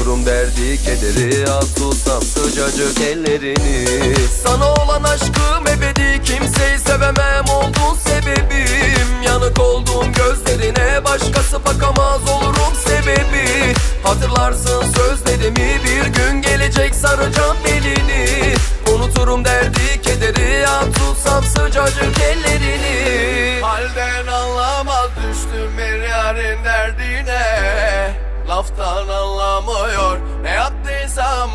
Unuturum derdi kederi Al tutsam sıcacık ellerini. Sana olan aşkım ebedi Kimseyi sevemem oldun sebebim. Yanık oldum gözlerine Başkası bakamaz olurum sebebi. Hatırlarsın sözlerimi Bir gün gelecek saracağım belini. Unuturum derdi kederi Al tutsam sıcacık ellerini. Halden anlamaz düştüm bir yarın derdine anlamıyor. Ne yaptıysam